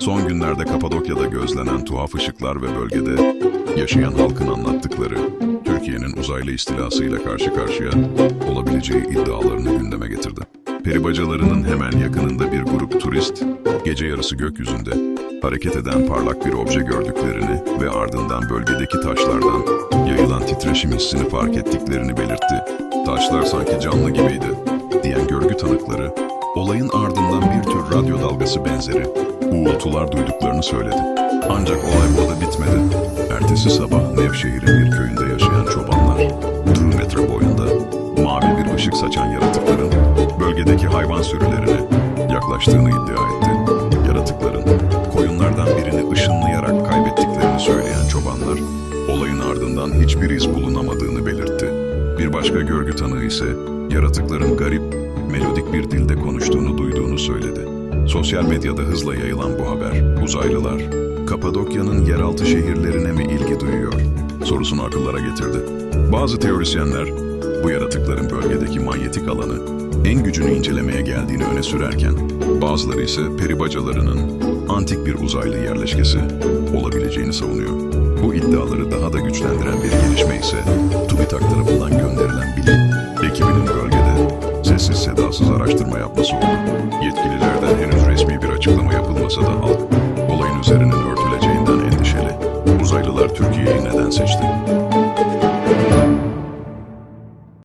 Son günlerde Kapadokya'da gözlenen tuhaf ışıklar ve bölgede yaşayan halkın anlattıkları Türkiye'nin uzaylı istilasıyla karşı karşıya olabileceği iddialarını gündeme getirdi. Peribacalarının hemen yakınında bir grup turist gece yarısı gökyüzünde hareket eden parlak bir obje gördüklerini ve ardından bölgedeki taşlardan yayılan titreşim hissini fark ettiklerini belirtti. Taşlar sanki canlı gibiydi diyen görgü tanıkları olayın ardından bir dalgası benzeri uğultular duyduklarını söyledi. Ancak olay burada bitmedi. Ertesi sabah Nevşehir'in bir köyünde yaşayan çobanlar, Drew metre boyunda mavi bir ışık saçan yaratıkların bölgedeki hayvan sürülerine yaklaştığını iddia etti. Yaratıkların koyunlardan birini ışınlayarak kaybettiklerini söyleyen çobanlar, olayın ardından hiçbir iz bulunamadığını belirtti. Bir başka görgü tanığı ise yaratıkların garip, melodik bir dilde konuştuğunu duyduğunu söyledi. Sosyal medyada hızla yayılan bu haber, uzaylılar, Kapadokya'nın yeraltı şehirlerine mi ilgi duyuyor sorusunu akıllara getirdi. Bazı teorisyenler, bu yaratıkların bölgedeki manyetik alanı en gücünü incelemeye geldiğini öne sürerken, bazıları ise peribacalarının antik bir uzaylı yerleşkesi olabileceğini savunuyor. Bu iddiaları daha da güçlendiren bir gelişme ise TÜBİTAK tarafından gönderilen bilim ekibinin bölgede sessiz sedasız araştırma yapması oldu. Yetkililerden henüz açıklama yapılmasa da halk olayın üzerinin örtüleceğinden endişeli. Uzaylılar Türkiye'yi neden seçti?